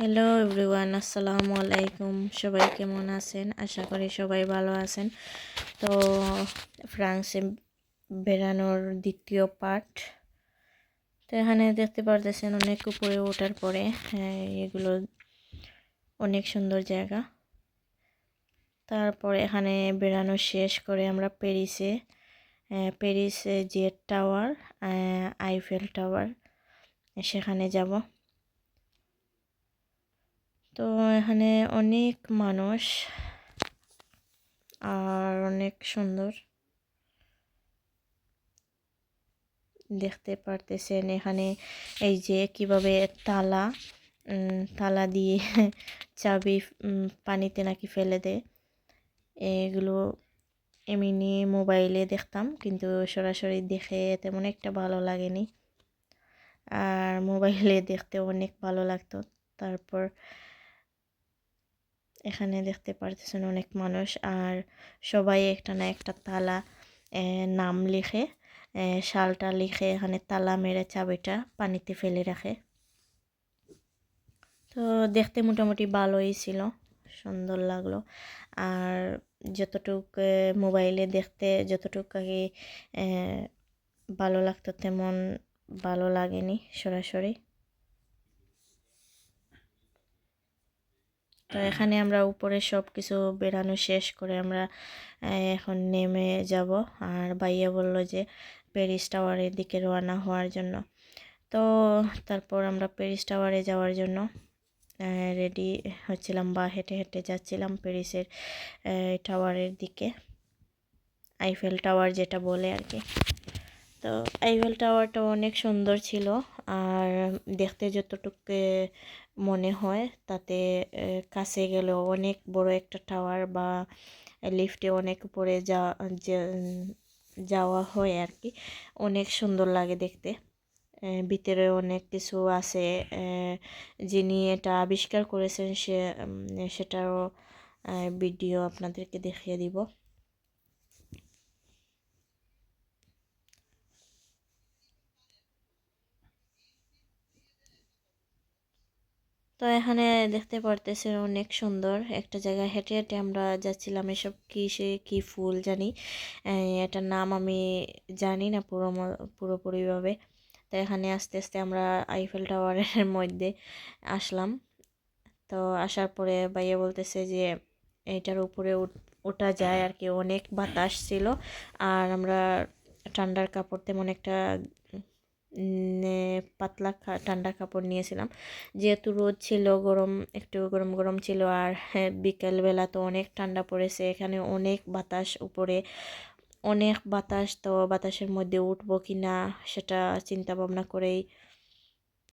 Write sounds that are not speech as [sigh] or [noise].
Hello everyone আসসালামু আলাইকুম সবাই কেমন আছেন? আশা করি সবাই ভালো আছেন। তো ফ্রান্সে বেড়ানোর দ্বিতীয় পার্ট। তো এখানে দেখতে পারতেছেন অনেক উপরে ওঠার পরে হ্যাঁ, এগুলো অনেক সুন্দর জায়গা। তারপরে এখানে বেড়ানো শেষ করে আমরা প্যারিসে প্যারিসে জেট টাওয়ার আইফেল টাওয়ার সেখানে যাব। তো এখানে অনেক মানুষ আর অনেক সুন্দর দেখতে পারতেছেন। এখানে এই যে কীভাবে তালা তালা দিয়ে [laughs] চাবি পানিতে নাকি ফেলে দেয়, এগুলো এমনি মোবাইলে দেখতাম, কিন্তু সরাসরি দেখে তেমন একটা ভালো লাগেনি। আর মোবাইলে দেখতে অনেক ভালো লাগতো। তারপর এখানে দেখতে পারতেছেন অনেক মানুষ। আর সবাই একটা না একটা তালা নাম লিখে শালটা লিখে এখানে তালা মেরে চাবিটা পানিতে ফেলে রাখে। তো দেখতে মোটামুটি ভালোই ছিল, সুন্দর লাগল। আর যতটুক মোবাইলে দেখতে যতটুক আগে ভালো লাগতো তেমন ভালো লাগেনি সরাসরি। তো এখানে আমরা উপরে সব কিছু বেরানো শেষ করে আমরা এখন নেমে যাব। আর ভাইয়া বলল যে প্যারিস টাওয়ারের দিকে রওনা হওয়ার জন্য। তো তারপর আমরা প্যারিস টাওয়ারে যাওয়ার জন্য রেডি হচ্ছিলাম বা হেঁটে হেঁটে যাচ্ছিলাম প্যারিসের টাওয়ারের দিকে। আইফেল টাওয়ার যেটা বলে আর কি তো আইফেল টাওয়ারটা অনেক সুন্দর ছিল। আর দেখতে যতটুকু মনে হয়, তাতে কাছে গেলেও অনেক বড় একটা টাওয়ার বা লিফটে অনেক উপরে যা যাওয়া হয় আর কি অনেক সুন্দর লাগে দেখতে। ভিতরে অনেক কিছু আছে যিনি এটা আবিষ্কার করেছেন সে সেটারও ভিডিও আপনাদেরকে দেখিয়ে দিব। তো এখানে দেখতে পারতেছেন অনেক সুন্দর একটা জায়গায় হেঁটে হেঁটে আমরা যাচ্ছিলাম এসব কী সে কী ফুল জানি। এটার নাম আমি জানি না পুরো পুরোপুরিভাবে। তো এখানে আস্তে আস্তে আমরা আইফেল টাওয়ারের মধ্যে আসলাম। তো আসার পরে ভাইয়া বলতেছে যে এটার উপরে ওঠা যায় আর কি অনেক বাতাস ছিল। আর আমরা ঠান্ডার কাপড় তেমন একটা পাতলা ঠান্ডা কাপড় নিয়েছিলাম। যেহেতু রোদ ছিল গরম একটু গরম গরম ছিল আর হ্যাঁ, বিকেলবেলা তো অনেক ঠান্ডা পড়েছে। এখানে অনেক বাতাস উপরে অনেক বাতাস তো বাতাসের মধ্যে উঠবো কি না সেটা চিন্তা ভাবনা করেই